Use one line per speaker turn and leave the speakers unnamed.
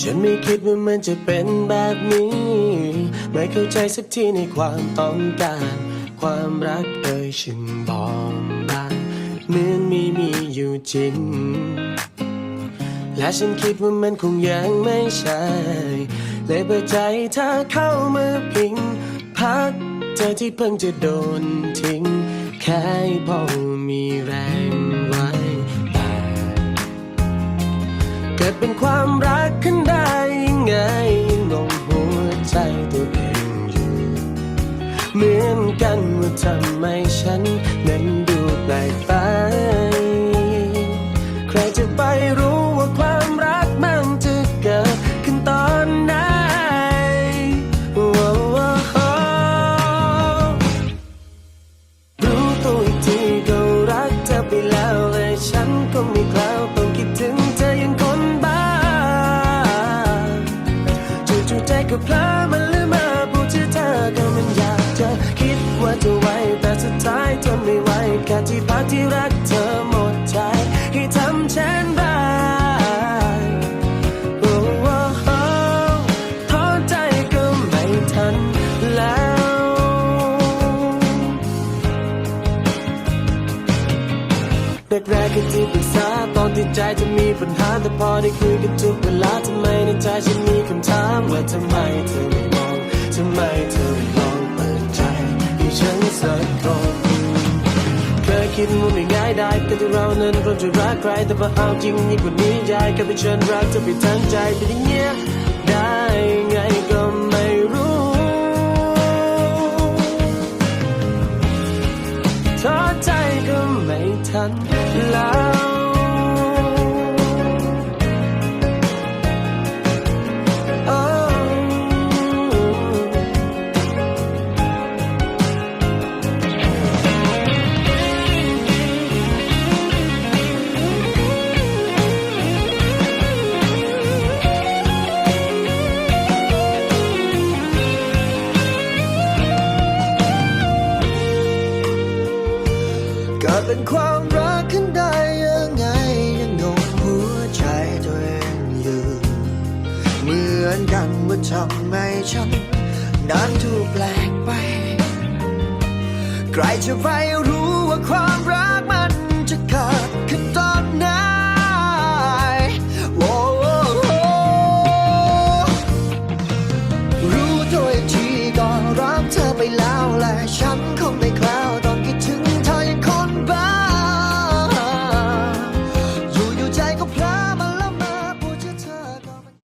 ฉันไม่คิดว่ามันจะเป็นแบบนี้ ไม่เข้าใจสักทีในความต้องการ ความรักเอ่ยฉันบอมบานเหมือนไม่มีอยู่จริง และฉันคิดว่ามันคงยังไม่ใช่ เลยเปิดใจเธอเข้ามาพิง พักเธอที่เพิ่งจะโดนทิ้ง แค่พอ เป็นความรักขึ้นได้ยังไงยังงงหัวใจตัวเองอยู่เหมือนกันว่าทำไมฉันนั้นดูแปลกไป ใครจะไปรู้ ก็เพลอมันลืมมาพูดชื่อเธอก็มันอยากจะคิดว่าจะไว้แต่สุดท้ายทนไม่ไหวแค่ที่พักที่รักเธอหมดใจให้ทำเช่นไรโอ้โอ้โอ้ท้อใจก็ไม่ทันแล้วแรกๆก็ที่ปรึกษาตอนที่ใจจะมีปัญหาแต่พอได้คุยกันทุกเวลาทำไมในใจฉัน สักคนเคยคิดว่าไม่ง่ายได้กันที่เรานั้นเราจะรักใครแต่พอเอาจริงยิ่งกว่านี้ยายก็ไปเชิญรักเธอไปทั้งใจเป็นอย่างเงี้ยได้ไงก็ไม่รู้ท้อใจก็ไม่ทัน
เป็นความรักขึ้นได้ยังไงยังงงหัวใจตัวเองอยู่เหมือนกันว่าทำไมฉันนั้นถูกแปลกไป ใครจะไปรู้ว่าความรักมันจะเกิด